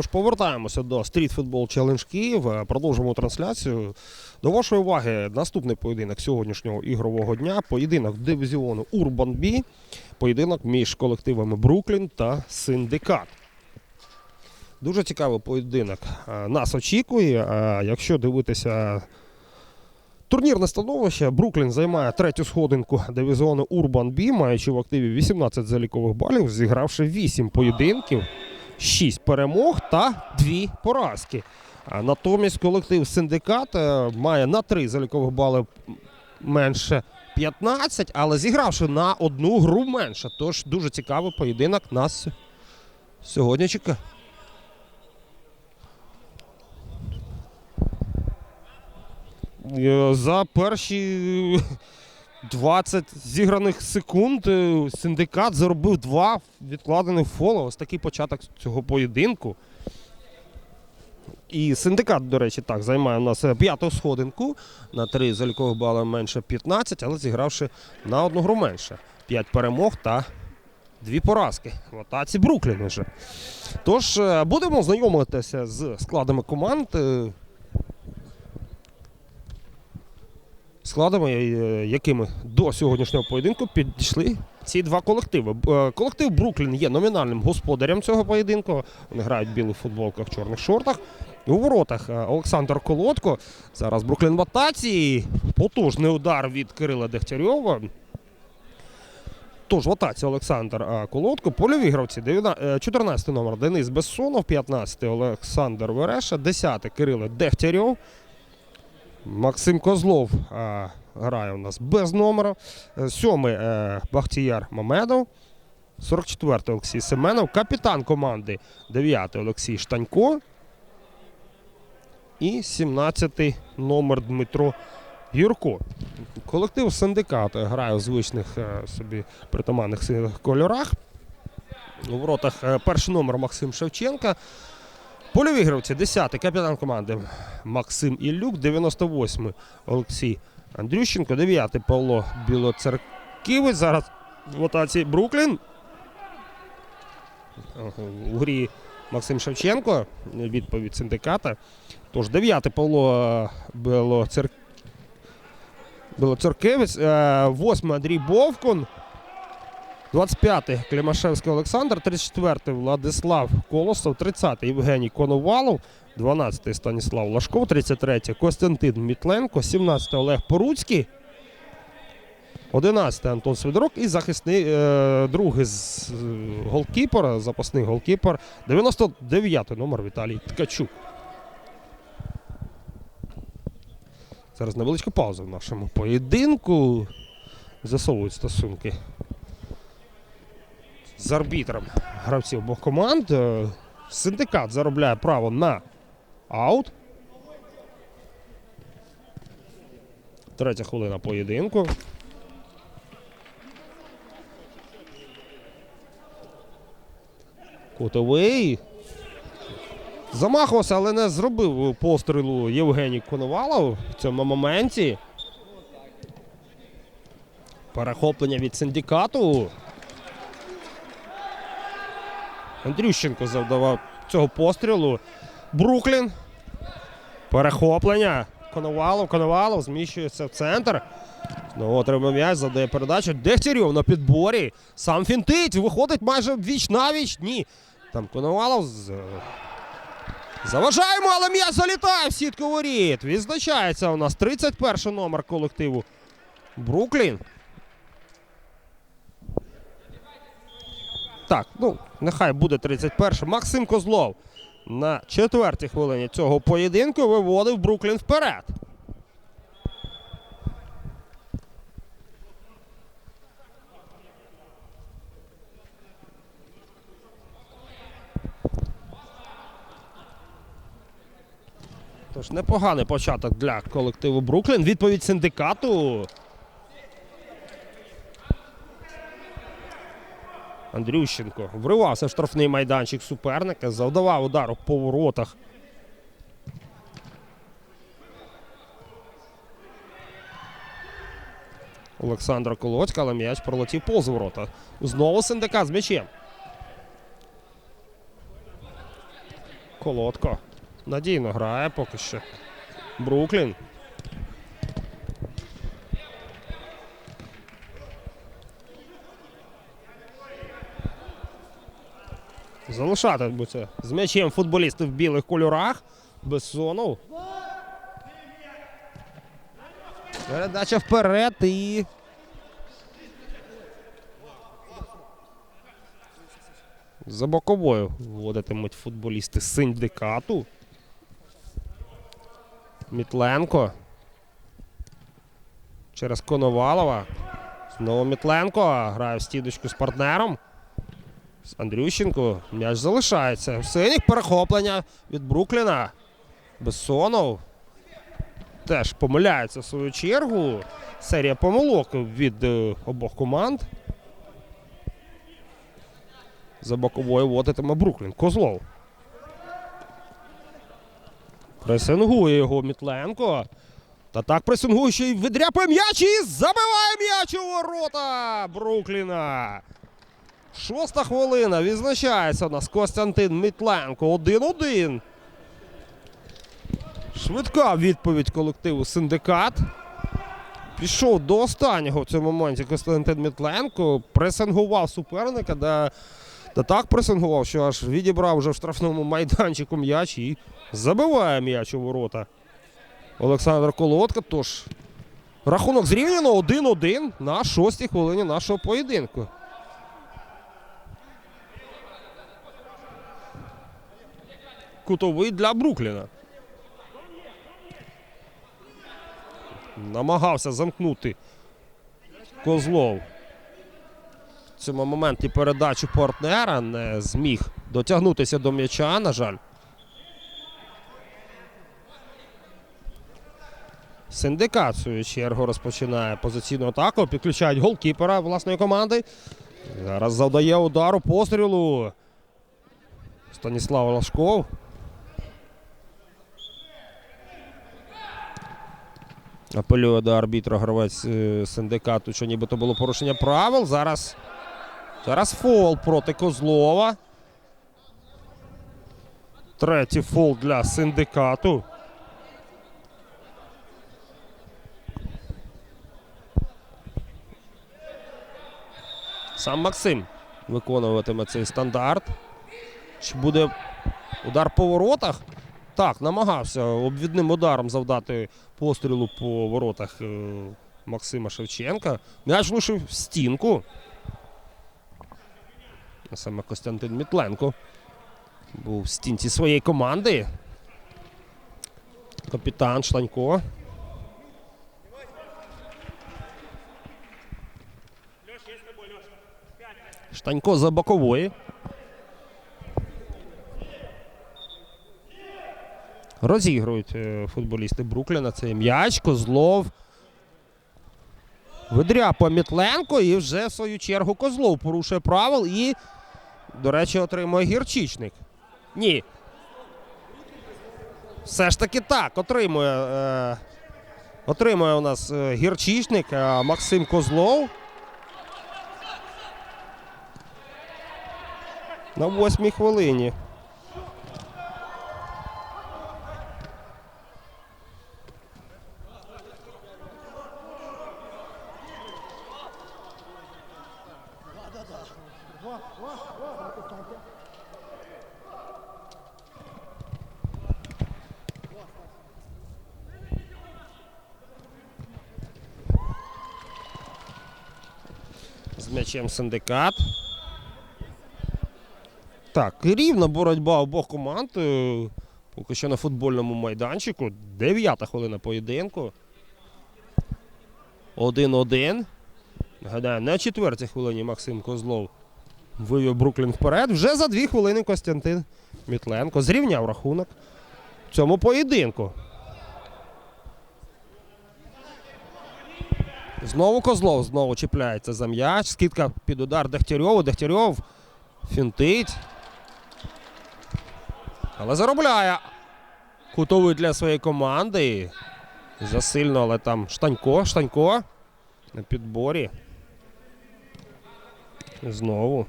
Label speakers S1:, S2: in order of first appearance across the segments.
S1: Тож повертаємося до Street Football Challenge Київ. Е, Продовжуємо трансляцію. До вашої уваги наступний поєдинок сьогоднішнього ігрового дня. Поєдинок дивізіону Urban B. Поєдинок між колективами Бруклін та Синдикат. Дуже цікавий поєдинок е, нас очікує. Е, Якщо дивитися турнірне становище, Бруклін займає третю сходинку дивізіону Urban B, маючи в активі 18 залікових балів, зігравши 8 поєдинків, 6 перемог та 2 поразки. Натомість колектив Синдикат е, має на 3 залікових бали менше 15, але зігравши на одну гру менше. Тож дуже цікавий поєдинок нас сьогодні чекає. Е, За перші 20 зіграних секунд е, синдикат заробив два відкладених фола. Ось такий початок цього поєдинку. І синдикат, до речі, так, займає у нас е, п'яту сходинку на три залікових бали менше 15, але зігравши на одну гру менше. П'ять перемог та дві поразки. В атаці Бруклін вже. Тож е, будемо знайомитися з складами команд. е, складами, е, якими до сьогоднішнього поєдинку підійшли ці два колективи. Е, Колектив Бруклін є номінальним господарем цього поєдинку. Вони грають в білих футболках, чорних шортах. У воротах е, Олександр Колодко. Зараз Бруклін в атаці. Потужний удар від Кирила Дегтярьова. Тож в атаці Олександр Колодко. Польові гравці. Дев'яна- е, 14 номер Денис Бессонов, 15 Олександр Вереша, 10 Кирило Дегтярьов. Максим Козлов а, грає у нас без номера. Е, Сьомий е, Бахтіяр Мамедов. 44-й Олексій Семенов. Капітан команди 9-й Олексій Штанько. І 17-й номер Дмитро Юрко. Колектив синдикат грає у звичних е, собі притаманних кольорах. У воротах е, перший номер Максим Шевченка. Польові гравці 10-й капітан команди Максим Іллюк, 98-й Олексій Андрющенко, 9-й Павло Білоцерківець. Зараз в атаці Бруклін. У грі Максим Шевченко. Відповідь синдиката. Тож 9-й Павло е, Білоцер... Білоцеркевець, 8-й Андрій Бовкун. 25-й Климашевський Олександр, 34-й Владислав Колосов, 30-й Євгеній Коновалов, 12-й Станіслав Лашков, 33-й Костянтин Мітленко, 17-й Олег Поруцький, 11-й Антон Свидорок і захисний е, другий з е, голкіпер, запасний голкіпер, 99-й номер Віталій Ткачук. Зараз невеличка пауза в нашому поєдинку. Засовують стосунки з арбітром гравців обох команд. Е, Синдикат заробляє право на аут. Третя хвилина поєдинку. Кутовий. Замахувався, але не зробив пострілу Євгеній Коновалов в цьому моменті. Перехоплення від синдикату. Андрющенко завдавав цього пострілу. Бруклін. Перехоплення. Коновалов, Коновалов зміщується в центр. Знову отримав м'яч, задає передачу. Дегтярьов на підборі. Сам фінтить. Виходить майже віч навіч. Ні. Там Коновалов з... Заважаємо, але м'яч залітає в сітку воріт. Відзначається у нас 31 номер колективу Бруклін. Так, ну, нехай буде 31. Максим Козлов на четвертій хвилині цього поєдинку виводив Бруклін вперед. Тож непоганий початок для колективу Бруклін. Відповідь синдикату. Андрющенко вривався в штрафний майданчик суперника, завдавав удару по воротах. Олександра Колодька, але м'яч пролетів повз ворота. Знову синдикат з м'ячем. Колодко. Надійно грає поки що. Бруклін. Залишатимуться з м'ячем футболісти в білих кольорах. Бессонов. Передача вперед і. За боковою вводитимуть футболісти синдикату. Мітленко. Через Коновалова. Знову Мітленко. Грає в стідочку з партнером. Андрющенко. М'яч залишається. В синіх перехоплення від Брукліна. Бессонов. Теж помиляється в свою чергу. Серія помилок від е, обох команд. За боковою водитиме Бруклін. Козлов. Пресингує його Мітленко. Та так пресингує, що й видряпує м'яч і забиває м'яч у ворота Брукліна. Шоста хвилина. Відзначається у нас Костянтин Мітленко. 1-1. Швидка відповідь колективу Синдикат. Пішов до останнього в цьому моменті Костянтин Мітленко. Пресингував суперника, де та так пресингував, що аж відібрав вже в штрафному майданчику м'яч і забиває м'яч у ворота. Олександр Колодка. Тож рахунок зрівняно 1-1 на шостій хвилині нашого поєдинку. Кутовий для Брукліна. Намагався замкнути Козлов. В цьому моменті передачу партнера не зміг дотягнутися до м'яча, на жаль. Синдикат, в чергу, розпочинає позиційну атаку. Підключають голкіпера власної команди. Зараз завдає удару пострілу. Станіслав Лашков. Апелює до арбітра гравець е, синдикату, що нібито було порушення правил. Зараз, зараз фол проти Козлова. Третій фол для синдикату. Сам Максим виконуватиме цей стандарт. Чи буде удар по воротах? Так, намагався обвідним ударом завдати пострілу по воротах е, Максима Шевченка. М'яч влучив в стінку. Саме Костянтин Мітленко був в стінці своєї команди. Капітан Шланько. Штанько за бокової. Розігрують е, футболісти Брукліна. Це м'яч, Козлов. Видряпує Мітленко і вже в свою чергу Козлов порушує правил і, до речі, отримує гірчичник. Ні. Все ж таки так. Отримує, е, отримує у нас е, гірчичник а Максим Козлов. На восьмій хвилині. М'ячем синдикат. Так, рівна боротьба обох команд. е, Поки що на футбольному майданчику. Дев'ята хвилина поєдинку. 1-1. Нагадаю, на четвертій хвилині Максим Козлов вивів Бруклін вперед. Вже за дві хвилини Костянтин Мітленко зрівняв рахунок в цьому поєдинку. Знову Козлов знову чіпляється за м'яч. Скидка під удар Дегтярьову. Дегтярьов фінтить. Але заробляє кутовий для своєї команди. Засильно, але там Штанько, Штанько на підборі. Знову.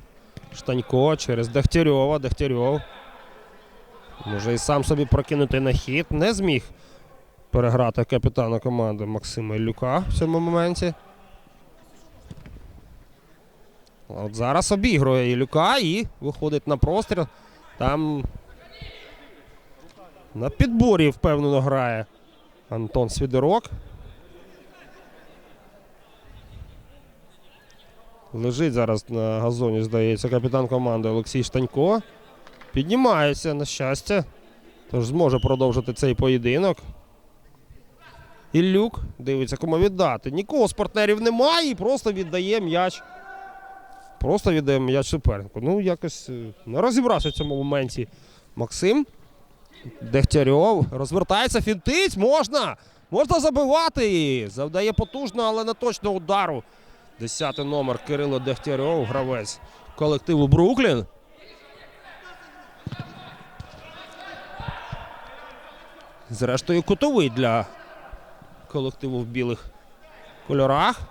S1: Штанько через Дегтярьова. Дегтярьов. Може і сам собі прокинути на хід. Не зміг переграти капітана команди Максима Ілюка в цьому моменті. От зараз обігрує Ілюка і виходить на простріл. Там на підборі впевнено грає Антон Свідорок. Лежить зараз на газоні, здається, капітан команди Олексій Штанько. Піднімається на щастя. Тож зможе продовжити цей поєдинок. Іллюк дивиться, кому віддати. Нікого з партнерів немає і просто віддає м'яч. Просто віддає м'яч супернику. Ну, якось е, не розібрався в цьому моменті Максим. Дегтярьов розвертається, фінтить, можна! Можна забивати! Завдає потужно, але не точно удару. Десятий номер Кирило Дегтярьов, гравець колективу Бруклін. Зрештою, кутовий для колективу в білих кольорах.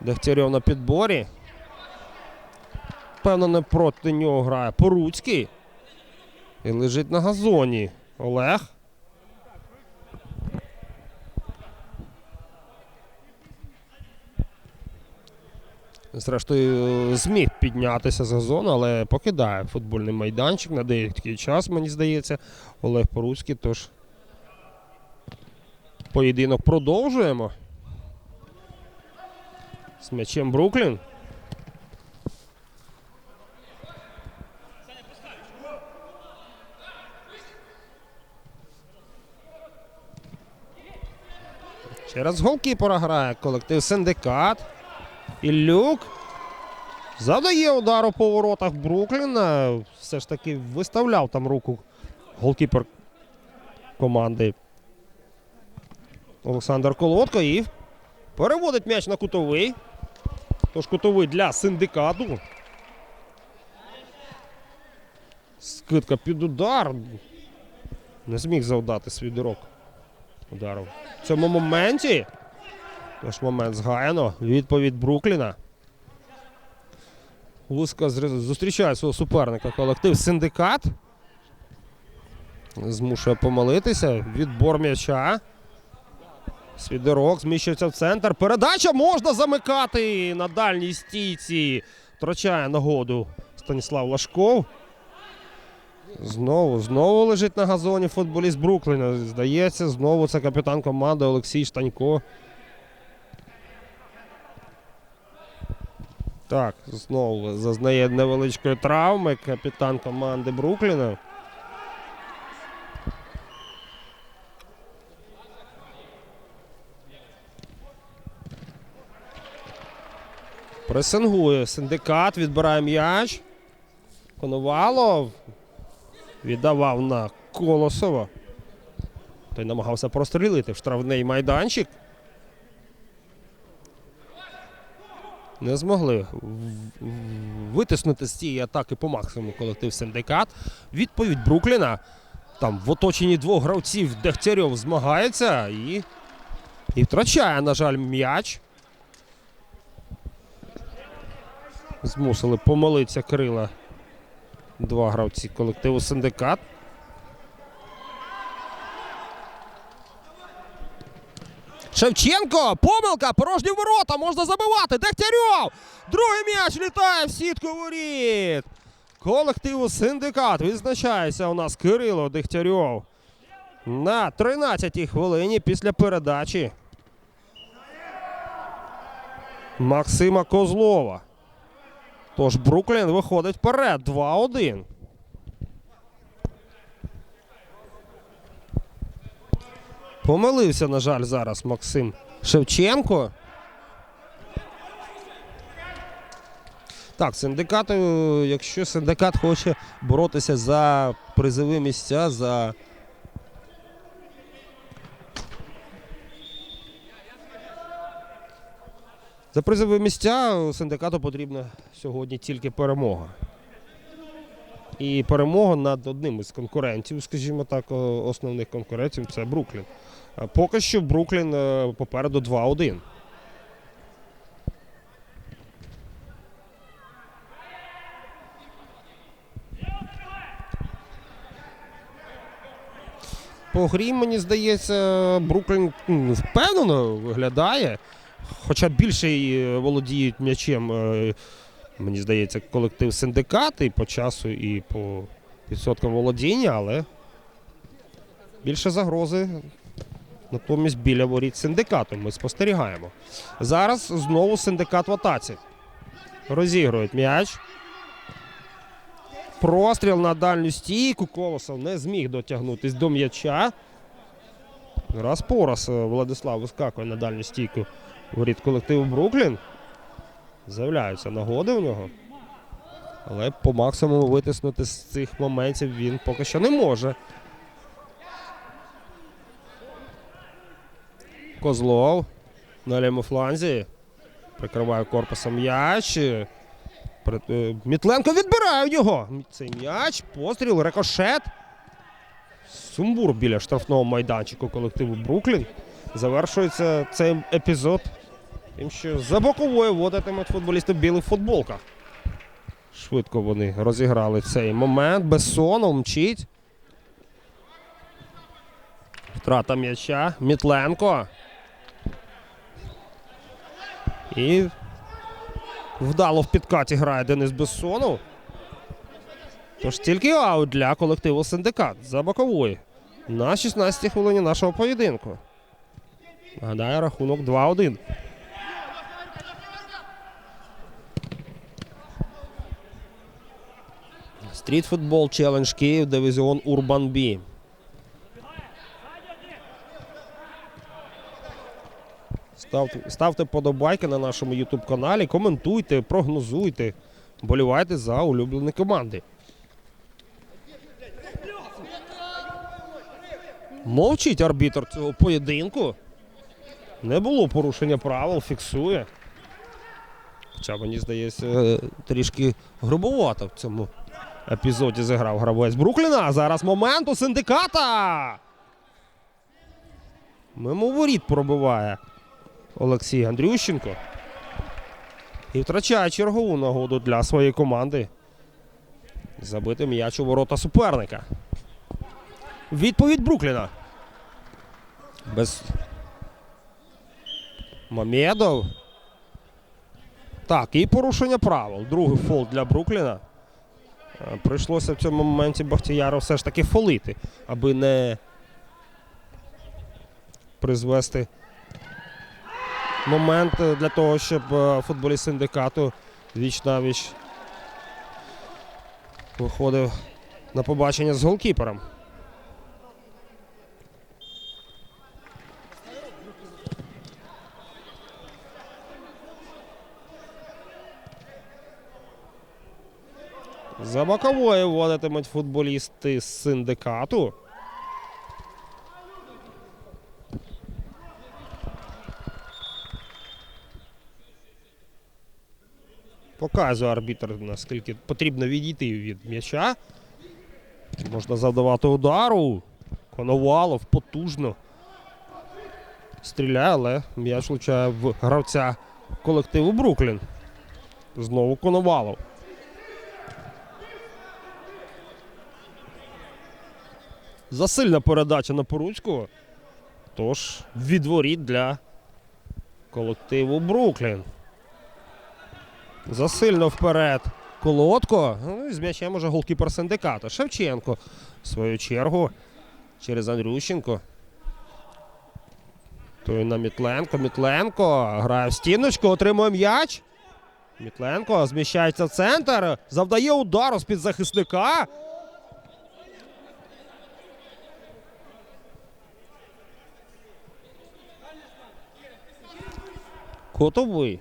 S1: Дегтярьов на підборі. Певно, не проти нього грає Поруцький. І лежить на газоні. Олег. Зрештою, зміг піднятися з газону, але покидає футбольний майданчик на деякий час, мені здається, Олег Поруцький. Тож поєдинок продовжуємо. З м'ячем Бруклін. Через голкіпера грає колектив Синдикат. Іллюк. Завдає удар у поворотах Брукліна. Все ж таки виставляв там руку голкіпер команди Олександр Колодко і переводить м'яч на кутовий. Тож кутовий для синдикату. Скидка під удар. Не зміг завдати свій дирок удару. В цьому моменті. Тож момент згаяно. Відповідь Брукліна. Луска зустрічає свого суперника. Колектив Синдикат. Змушує помилитися. Відбор м'яча. Свідерок зміщується в центр. Передача можна замикати на дальній стійці. Втрачає нагоду Станіслав Лашков. Знову, знову лежить на газоні футболіст Брукліна. Здається, знову це капітан команди Олексій Штанько. Так, знову зазнає невеличкої травми капітан команди Брукліна. Пресингує синдикат, відбирає м'яч. Коновалов віддавав на Колосова. Той намагався прострілити в штрафний майданчик. Не змогли витиснути з цієї атаки по максимуму колектив Синдикат. Відповідь Брукліна. Там в оточенні двох гравців Дегтярьов змагається і, і втрачає, на жаль, м'яч. Змусили помилитися Кирила. Два гравці колективу Синдикат. Шевченко! Помилка! Порожні ворота! Можна забивати! Дегтярьов! Другий м'яч літає в сітку воріт! Колективу Синдикат відзначається у нас Кирило Дегтярьов. На 13-й хвилині після передачі Максима Козлова. Тож Бруклін виходить вперед 2-1. Помилився, на жаль, зараз Максим Шевченко. Так, синдикат, е, якщо синдикат хоче боротися за призові місця, за. За призові місця синдикату потрібна сьогодні тільки перемога. І перемога над одним із конкурентів, скажімо так, основних конкурентів це Бруклін. Поки що Бруклін е, попереду 2-1. По грі, мені здається, Бруклін впевнено виглядає. Хоча більше е, володіють м'ячем, е, мені здається, колектив синдикат і по часу, і по відсоткам володіння, але більше загрози натомість біля воріт синдикату. Ми спостерігаємо. Зараз знову синдикат в атаці. Розігрують м'яч. Простріл на дальню стійку. Колосов не зміг дотягнутись до м'яча. Раз по раз е, Владислав вискакує на дальню стійку воріт колективу Бруклін. З'являються нагоди у нього. Але по максимуму витиснути з цих моментів він поки що не може. Козлов на лівому фланзі. Прикриває корпусом м'яч. Е, Мітленко відбирає у нього. Цей м'яч, постріл, рикошет. Сумбур біля штрафного майданчику колективу Бруклін. Завершується цей епізод тим, що за боковою водитимуть футболісти в білих футболках. Швидко вони розіграли цей момент. Бессонов мчить. Втрата м'яча. Мітленко. І вдало в підкаті грає Денис Бессонов. Тож тільки аут для колективу Синдикат за бокової. На 16-й хвилині нашого поєдинку. Нагадаю, рахунок 2-1. Стрітфутбол челендж Київ, дивізіон Урбан Бі. Ставте, ставте подобайки на нашому YouTube каналі, коментуйте, прогнозуйте, болівайте за улюблені команди. Мовчить арбітр цього поєдинку. Не було порушення правил, фіксує. Хоча мені здається, е, трішки грубовато в цьому епізоді зіграв гравець Брукліна. Зараз момент у синдиката. Мимо воріт пробиває Олексій Андрющенко. І втрачає чергову нагоду для своєї команди. Забити м'яч у ворота суперника. Відповідь Брукліна. Без Мамедов. Так, і порушення правил. Другий фол для Брукліна. Е, Прийшлося в цьому моменті Бахтіяру все ж таки фолити, аби не призвести момент для того, щоб е, футболіст синдикату віч на віч виходив на побачення з голкіпером. За водитимуть футболісти з синдикату. Показує арбітр, наскільки потрібно відійти від м'яча. Можна завдавати удару. Коновалов потужно. Стріляє, але м'яч влучає в гравця колективу Бруклін. Знову Коновалов. Засильна передача на Поруцького. Тож відворіт для колективу Бруклін. Засильно вперед. Колодко. Ну, і з м'ячем уже голкіпер синдиката. Шевченко. В свою чергу. Через Андрющенко. Той на Мітленко. Мітленко. Грає в стіночку, отримує м'яч. Мітленко зміщається в центр. Завдає удару з-під захисника. Котовий.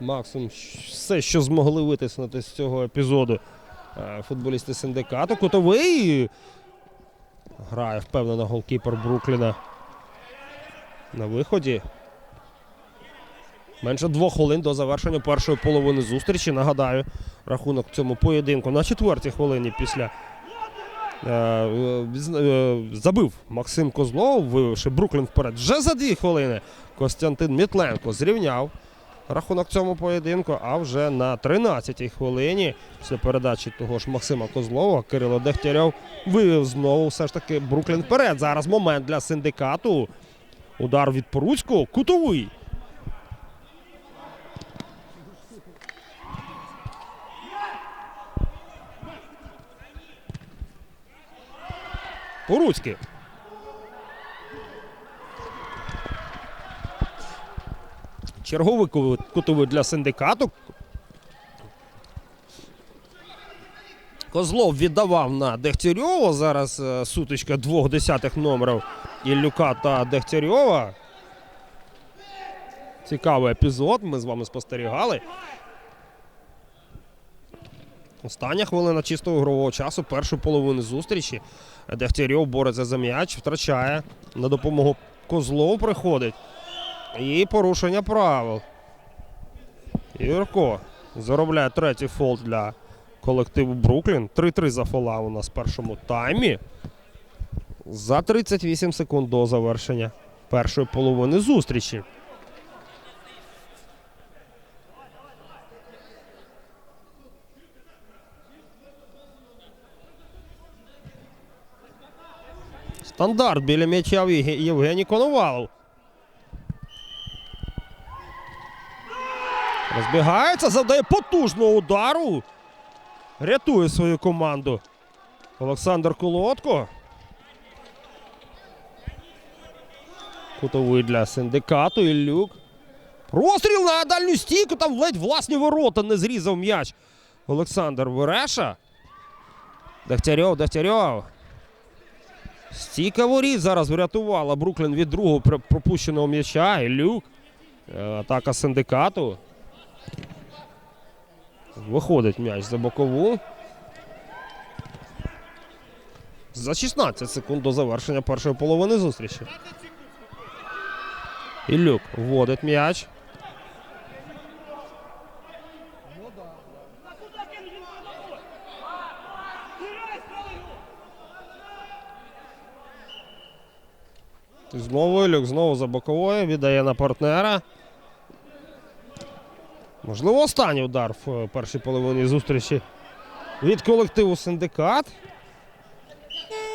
S1: Максимум все, що змогли витиснути з цього епізоду е, футболісти синдикату. Котовий грає впевнено голкіпер Брукліна на виході. Менше двох хвилин до завершення першої половини зустрічі. Нагадаю, рахунок цьому поєдинку на четвертій хвилині після забив Максим Козлов, вивівши Бруклін вперед. Вже за дві хвилини Костянтин Мітленко зрівняв рахунок цьому поєдинку. А вже на 13-й хвилині після передачі того ж Максима Козлова Кирило Дегтярьов вивів знову все ж таки Бруклін вперед. Зараз момент для синдикату. Удар від Поруцького. Кутовий. Поруцький. Черговий ку- кутовий для синдикату. Козлов віддавав на Дегтярьова. Зараз е, сутичка двох десятих номерів Іллюка та Дегтярьова. Цікавий епізод. Ми з вами спостерігали. Остання хвилина чистого ігрового часу, першу половину зустрічі. Дегтярьов бореться за м'яч, втрачає. На допомогу Козлов приходить. І порушення правил. Юрко заробляє третій фол для колективу Бруклін. 3-3 за фола у нас в першому таймі. За 38 секунд до завершення першої половини зустрічі. Стандарт біля м'яча Євге- Євгеній Коновалов. Розбігається, завдає потужного удару. Рятує свою команду. Олександр Колодко. Кутовий для синдикату Іллюк. Простріл на дальню стійку, там ледь власні ворота не зрізав м'яч. Олександр Вереша. Дегтярьов, Дегтярьов. Стійка воріт зараз врятувала Бруклін від другого пропущеного м'яча. Іллюк. Е, Атака синдикату. Виходить м'яч за бокову. За 16 секунд до завершення першої половини зустрічі. Іллюк вводить м'яч. Знову Ілюк, знову за боковою, віддає на партнера. Можливо, останній удар в е, першій половині зустрічі від колективу Синдикат.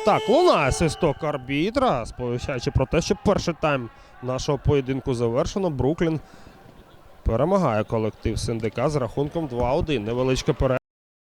S1: Так, лунає свисток арбітра, сповіщаючи про те, що перший тайм нашого поєдинку завершено. Бруклін перемагає колектив Синдикат з рахунком 2-1. Невеличка перерва.